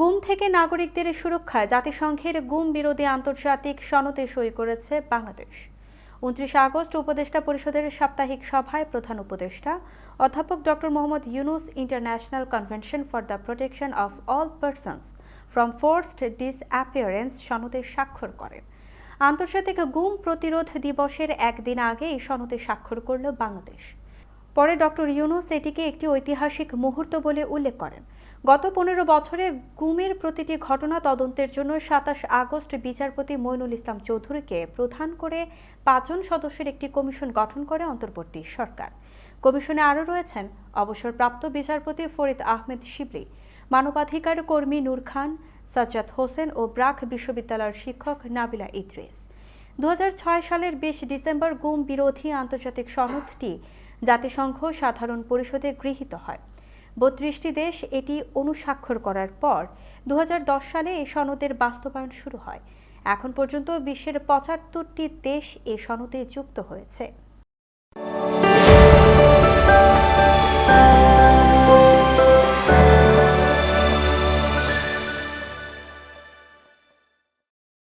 গুম থেকে নাগরিকদের সুরক্ষায় জাতিসংঘের গুম বিরোধী আন্তর্জাতিক সনদে সই করেছে বাংলাদেশ। উনত্রিশে আগস্ট উপদেষ্টা পরিষদের সাপ্তাহিক সভায় প্রধান উপদেষ্টা অধ্যাপক doctor Muhammad Yunus international convention for the protection of all persons from forced disappearance সনদে স্বাক্ষর করেন। আন্তর্জাতিক গুম প্রতিরোধ দিবসের একদিন আগে এই সনদে স্বাক্ষর করল বাংলাদেশ। পরে ডক্টর ইউনুস এটিকে একটি ঐতিহাসিক মুহূর্ত বলে উল্লেখ করেন। গত পনেরো বছরে গুমের প্রতিটি ঘটনা তদন্তের জন্য সাতাশ আগস্ট বিচারপতি মইনুল ইসলাম চৌধুরীকে প্রধান করে পাঁচজন সদস্যের একটি কমিশন গঠন করে অন্তর্বর্তী সরকার। কমিশনে আরও রয়েছেন অবসরপ্রাপ্ত বিচারপতি ফরিদ আহমেদ শিবলি, মানবাধিকার কর্মী নূর খান, সাজ্জাদ হোসেন ও ব্রাক বিশ্ববিদ্যালয়ের শিক্ষক নাবিলা ইদ্রিস। দু হাজার ছয় সালের বিশ ডিসেম্বর গুম বিরোধী আন্তর্জাতিক সনদটি জাতিসংঘ সাধারণ পরিষদে গৃহীত হয়। বত্রিশটি দেশ এটি অনুস্বাক্ষর করার পর দু হাজার দশ সালে এই সনদের বাস্তবায়ন শুরু হয়। এখন পর্যন্ত বিশ্বের পঁচাত্তরটি দেশ এ সনদে যুক্ত হয়েছে।